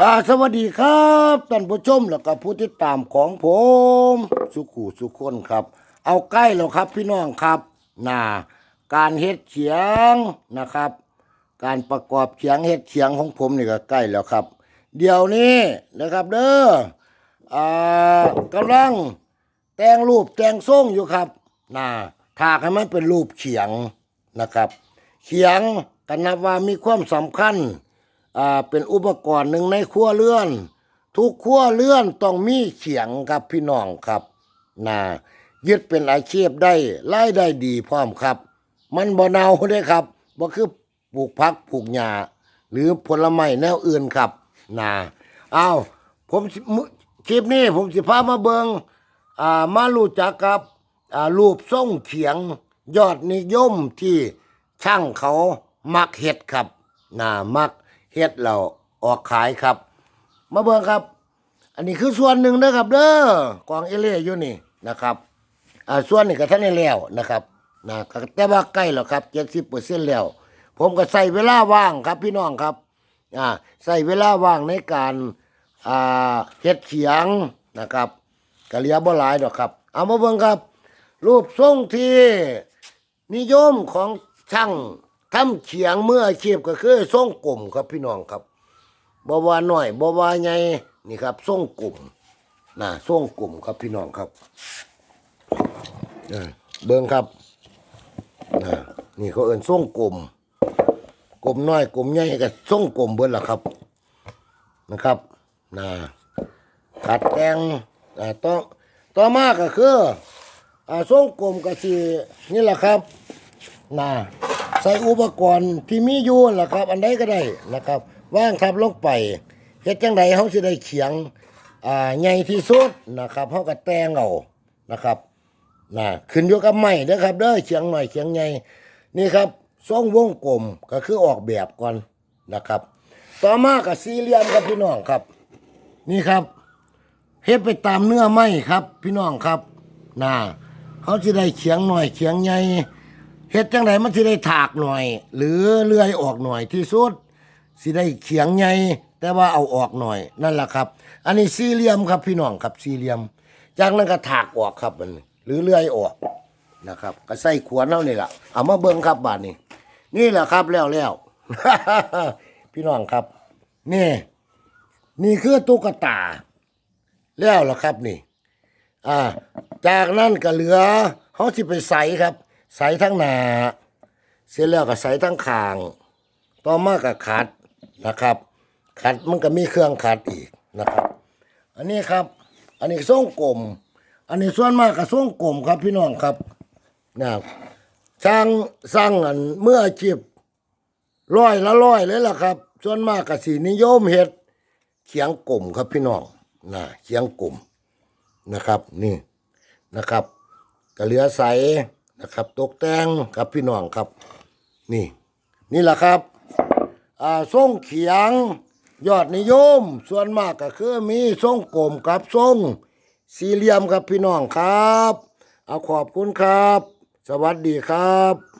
อ่าสวัสดีครับท่านผู้ชมแล้วก็ผู้ติดตามของผม สุขูสุขคนครับ เอาใกล้แล้วครับพี่น้องครับน่าการเฮ็ดเขียงนะครับ การประกอบเขียงเฮ็ดเขียงของผมนี่ก็ใกล้แล้วครับ เดี๋ยวนี้นะครับเด้ออ่ากำลังแต่งรูปแต่งทรงอยู่ครับน่าถากให้มันเป็นรูปเขียงนะครับ เขียงกันนับว่ามีความสำคัญ อ่าเป็นอุปกรณ์หนึ่งในครัวเรือน ทุกครัวเรือนต้องมีเขียงครับพี่น้องครับนะยึดเป็นอาชีพได้รายได้ดีพร้อมครับ มันบ่เนาเด้ครับบ่คือปลูกผักปลูกหญ้าหรือผลไม้แนวอื่นครับนะอ้าวผมคลิปนี้ผมสิพามาเบิงอ่ามารู้จักกับอ่ารูปทรงเขียงยอดนิยมที่ช่างเขามักเฮ็ดครับนะมัก เฮ็ดเราออกขายครับ มาเบิ่งครับ อันนี้คือส่วนหนึ่งนะครับ เด้อกองเอเล่อยู่นี่นะครับอ่าส่วนนี้ก็ท่านได้แล้วนะครับนะแต่ว่าใกล้แล้วครับเจ็ดสิบเปอร์เซ็นต์แล้ว ผมก็ใส่เวลาว่างครับพี่น้องครับอ่าใส่เวลาว่างในการอ่าเฮ็ดเขียงนะครับก็เหลียบ่หลายดอกครับ เอามาเบิ่งครับ รูปทรงที่นิยมของช่าง ทำเขียงเมื่ออาชีพก็คือทรงกลมครับพี่น้องครับบ่ว่าน้อยบ่ว่าใหญ่นี่ครับทรงกลมนะทรงกลมครับพี่น้องครับเออเบิ่งครับนะนี่เขาเอิ้นทรงกลมกลมน้อยกลมใหญ่ก็ทรงกลมเบิดล่ะครับ นะครับนะขัดแต่งอ่าต่องต่อมาก็คืออ่าทรงกลมก็สินี่แหละครับนะ ใส่อุปกรณ์ที่มีอยู่นั่นล่ะครับ อันใดก็ได้นะครับว่างทับลงไปเฮ็ดจังไดเฮาสิได้เขียงอ่าใหญ่ที่สุดนะครับเฮาก็แต่งเอานะครับนะขึ้นอยู่กับไม้เด้อครับเด้อเขียงหน่อยเขียงใหญ่นี่ครับทรงวงกลมก็คือออกแบบก่อนนะครับ ต่อมาก็สี่เหลี่ยมครับพี่น้องครับ นี่ครับเฮ็ดไปตามเนื้อไม้ครับ พี่น้องครับนะเขาสิได้เขียงหน่อยเขียงใหญ่ เฮ็ดจังไดมันสิได้ถากหน่อย หรือเลื่อยออกหน่อยที่สุดสิได้เขียงใหญ่แต่ว่าเอาออกหน่อยนั่นแหละครับ อันนี้สี่เหลี่ยมครับพี่น้องครับสี่เหลี่ยม จากนั้นก็ถากออกครับมันหรือเลื่อยออกนะครับ ก็ใส่ขวานเอานี่ล่ะเอามาเบิ่งครับบาดนี้ นี่แหละครับแล้วแล้วพี่น้องครับ นี่ นี่คือตุ๊กตา แล้วล่ะครับนี่ อ่า จากนั้นก็เหลือเขาสิไปใส่ครับ ใส่ทั้งหนาเสร็จแล้วก็ใส่ทั้งคาง ต่อมาก็ขัดนะครับ ขัดมันก็มีเครื่องขัดอีกนะครับ อันนี้ครับ อันนี้ทรงกลม อันนี้ส่วนมากก็ทรงกลมครับพี่น้องครับนะครับช่างสร้างอันเมื่ออาชีพร้อยละร้อยเลยล่ะครับ ส่วนมากก็สีนิยมเฮ็ดเขียงกลมครับพี่น้องนะเขียงกลมนะครับ นี่นะครับก็เหลือใส นะครับ ตกแต่งครับพี่น้องครับ นี่ นี่แหละครับอ่าทรงเขียง ยอดนิยม ส่วนมากก็คือมีทรงกลมกับทรงสี่เหลี่ยมครับพี่น้องครับ เอาขอบคุณครับ สวัสดีครับ